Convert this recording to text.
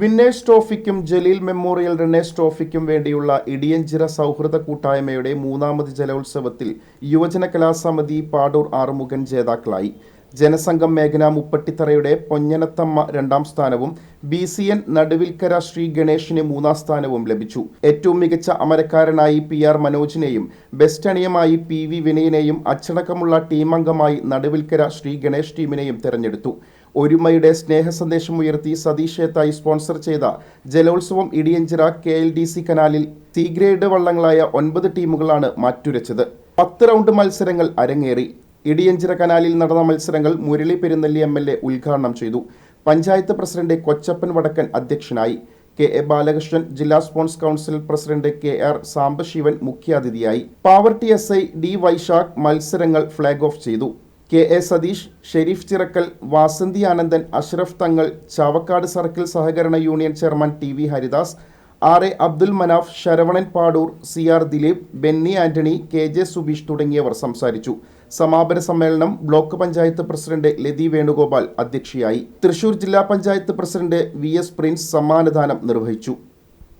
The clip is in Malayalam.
വിന്നേഴ്സ് ട്രോഫിക്കും ജലീൽ മെമ്മോറിയൽ റണ്ണേഴ്സ് ട്രോഫിക്കും വേണ്ടിയുള്ള ഇടിയഞ്ചിറ സൗഹൃദ കൂട്ടായ്മയുടെ മൂന്നാമത് ജലോത്സവത്തിൽ യുവജന കലാസമിതി പാടൂർ ആറുമുഖൻ ജേതാക്കളായി. ജനസംഘം മേഘന മുപ്പട്ടിത്തറയുടെ പൊഞ്ഞനത്തമ്മ രണ്ടാം സ്ഥാനവും B C N Naduvilkara Sree ഗണേഷിന് മൂന്നാം സ്ഥാനവും ലഭിച്ചു. ഏറ്റവും മികച്ച അമരക്കാരനായി പി ആർ മനോജിനെയും ബെസ്റ്റ് അണിയമായി പി വി വിനയനെയും അച്ചടക്കമുള്ള ടീമംഗമായി നടുവിൽക്കര ശ്രീ ഗണേഷ് ടീമിനെയും തെരഞ്ഞെടുത്തു. ഒരുമയുടെ സ്നേഹ സന്ദേശം ഉയർത്തി സതീഷ് ഏത്തായി സ്പോൺസർ ചെയ്ത ജലോത്സവം Idiyanchira K L D C കനാലിൽ സി ഗ്രേഡ് വള്ളങ്ങളായ ഒൻപത് ടീമുകളാണ് മാറ്റുരച്ചത്. പത്ത് റൗണ്ട് മത്സരങ്ങൾ അരങ്ങേറി. ഇടിയഞ്ചിറ കനാലിൽ നടന്ന മത്സരങ്ങൾ Murali Perunnelli M L A ഉദ്ഘാടനം ചെയ്തു. പഞ്ചായത്ത് പ്രസിഡന്റ് കൊച്ചപ്പൻ വടക്കൻ അധ്യക്ഷനായി. കെ എ ബാലകൃഷ്ണൻ ജില്ലാ sports council president K R Sambasivan മുഖ്യാതിഥിയായി. Pavaratty S I D Vaishakh മത്സരങ്ങൾ ഫ്ളാഗ് ഓഫ് ചെയ്തു. K A Satheesh Sherif Chirakkal Vasanthi Anandan Ashraf Thangal Chavakkad circle സഹകരണ union chairman T V Haridas R A Abdul Manaf Saravanan Padoor C R Dileep Benny Antony K J Subeesh തുടങ്ങിയവർ സംസാരിച്ചു. സമാപന സമ്മേളനം ബ്ലോക്ക് പഞ്ചായത്ത് പ്രസിഡന്റ് ലതി വേണുഗോപാൽ അധ്യക്ഷയായി. തൃശൂർ ജില്ലാ panchayat president V S Prince സമ്മാനദാനം നിർവഹിച്ചു.